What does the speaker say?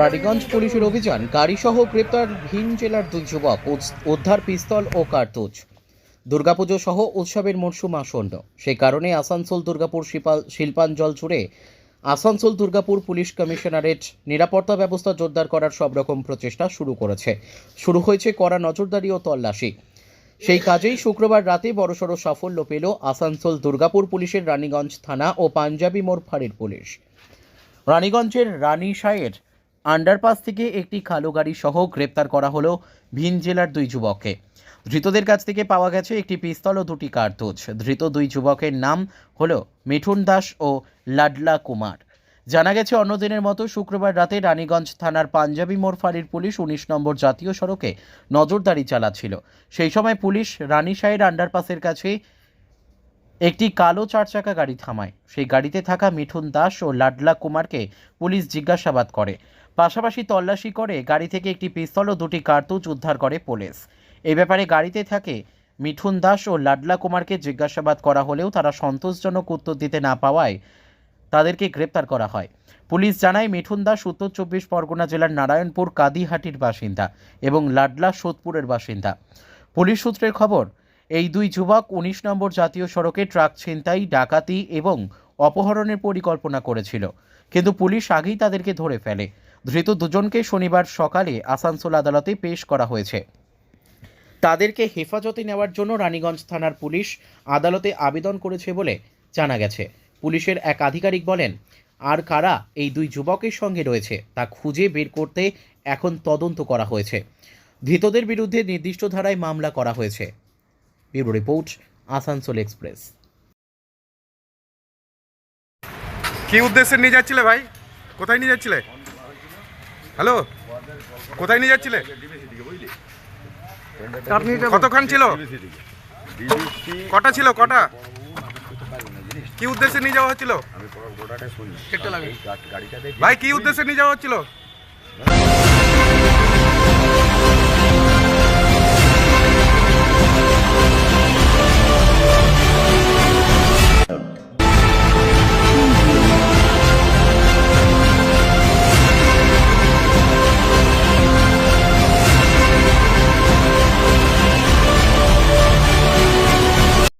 রানীগঞ্জ পুলিশের অভিযান, গাড়িসহ গ্রেপ্তার ভিন জেলার দুই যুবক উদ্ধার পিস্তল ও কার্তুজ। দুর্গাপুজো সহ উৎসবের মরশুম আসন্ন। সেই কারণে আসানসোল দুর্গাপুর শিল্পাঞ্চল জুড়ে আসানসোল দুর্গাপুর পুলিশ কমিশনারেট নিরাপত্তা ব্যবস্থা জোরদার করার সব রকম প্রচেষ্টা শুরু করেছে। শুরু হয়েছে কড়া নজরদারি ও তল্লাশি। সেই কাজেই শুক্রবার রাতে বড়সড় সাফল্য পেল আসানসোল দুর্গাপুর পুলিশের রানীগঞ্জ থানা ও পাঞ্জাবি মোড় ফাঁড়ির পুলিশ। রানীগঞ্জের রানীশাহের আন্ডারপাস থেকে একটি কালো গাড়ি সহ গ্রেপ্তার করা হলো ভিন জেলার দুই যুবককে। ধৃতদের কাছ থেকে পাওয়া গেছে একটি পিস্তল ও দুটি কার্তুজ। ধৃত দুই যুবকের নাম হলো মিঠুন দাস ও লাডলা কুমার। জানা গেছে, অন্য দিনের মতো শুক্রবার রাতে রানীগঞ্জ থানার পাঞ্জাবি মোড় ফাঁড়ির পুলিশ উনিশ নম্বর জাতীয় সড়কে নজরদারি চালাচ্ছিল। সেই সময় পুলিশ রানীশাহের আন্ডারপাসের কাছে একটি কালো চার চাকা গাড়ি থামায়। সেই গাড়িতে থাকা মিঠুন দাস ও লাডলা কুমারকে পুলিশ জিজ্ঞাসাবাদ করে। পাশাপাশি তল্লাশি করে গাড়ি থেকে একটি পিস্তল ও দুটি কার্তুজ উদ্ধার করে পুলিশ। এ ব্যাপারে গাড়িতে থাকে মিঠুন দাস ও লাডলা কুমারকে জিজ্ঞাসাবাদ করা হলেও তারা সন্তোষজনক উত্তর দিতে না পাওয়ায় তাদেরকে গ্রেপ্তার করা হয়। পুলিশ জানায়, মিঠুন দাস উত্তর চব্বিশ পরগনা জেলার নারায়ণপুর কাদিহাটির বাসিন্দা এবং লাডলা সোদপুরের বাসিন্দা। পুলিশ সূত্রের খবর এই দুই যুবক উনিশ নম্বর জাতীয় সড়কে ট্রাক ছিনতাই, ডাকাতি এবং অপহরণের পরিকল্পনা করেছিল। কিন্তু পুলিশ আগেই তাদেরকে ধরে ফেলে। ধৃত দুজনকে শনিবার সকালে আসানসোল আদালতে পেশ করা হয়েছে। তাদেরকে হেফাজতে নেওয়ার জন্য রানীগঞ্জ থানার পুলিশ আদালতে আবেদন করেছে বলে জানা গেছে। পুলিশের এক আধিকারিক বলেন, আর কারা এই দুই যুবকের সঙ্গে রয়েছে তা খুঁজে বের করতে এখন তদন্ত করা হয়েছে। ধৃতদের বিরুদ্ধে নির্দিষ্ট ধারায় মামলা করা হয়েছে। Bureau report Asansol express. কি উদ্দেশ্যে নিয়ে যাচ্ছিলে ভাই? কোথায় নিয়ে যাচ্ছিলে? হ্যালো? কোথায় নিয়ে যাচ্ছিলে? কতক্ষণ ছিল? কটা ছিল কটা? কি উদ্দেশ্যে নিয়ে যাওয়া হচ্ছিল? ভাই কি উদ্দেশ্যে নিয়ে যাওয়া হচ্ছিল?